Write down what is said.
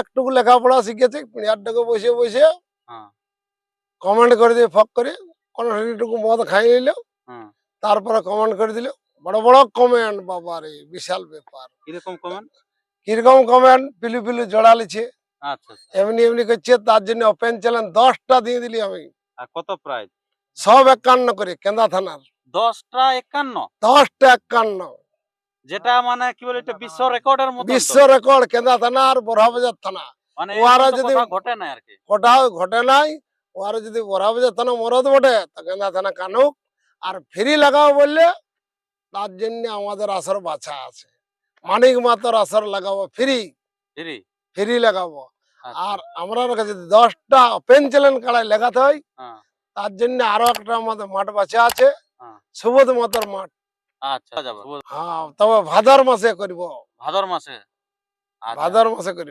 একটুকু লেখাপড়া শিখেছে পিঁড়ারটাকে বসে বসে কমেন্ট করে দিয়ে ফক করে কোনো একটুকু মদ খাই নিল। হ্যাঁ। তারপরে কমেন্ট করে দিল। বড় বড় কমেন্ট বাবা রে বিশাল ব্যাপার। কীরকম কমেন্ট কীরকম কমেন্ট পিলু পিলু জোড়া লিছে আচ্ছা আচ্ছা। এমনি এমনি করছে তার জন্য ওপেন চ্যালেঞ্জ দশটা দিয়ে দিলি আমি। কত প্রাইস সব একান্ন করে কেন্দা থানার। দশটা একান্ন? দশটা একান্ন। যেটা মানে কি বলে এটা বিশ্ব রেকর্ডের মতো বিশ্ব রেকর্ড থানা আর বড়হাবাজার থানা। মানে ওরা যদি- ঘটে না আর কি। কোথাও ঘটে নাই ওর যদি বড়হাবাজার থানা মরদ বটে তা থানা কানুক। আর ফ্রি লাগাও বললে তার জন্য আমাদের আসর বাছা আছে। মানিক মাতর আসর লাগাবো ফ্রি। ফ্রি? ফ্রি লাগাবো। আচ্ছা, আর আমরা কাছে যদি দশটা ওপেন চ্যালেঞ্জ কাড়াই লেখাতে হয়। হ্যাঁ, তার জন্য আরও একটা আমাদের মাঠ বাঁচা আছে। হ্যাঁ। সুবোধ মাতার মাঠ। আচ্ছা যাব হ্যাঁ তবে ভাদর মাসে করব। ভাদর মাসে? আচ্ছা। ভাদর মাসে করব।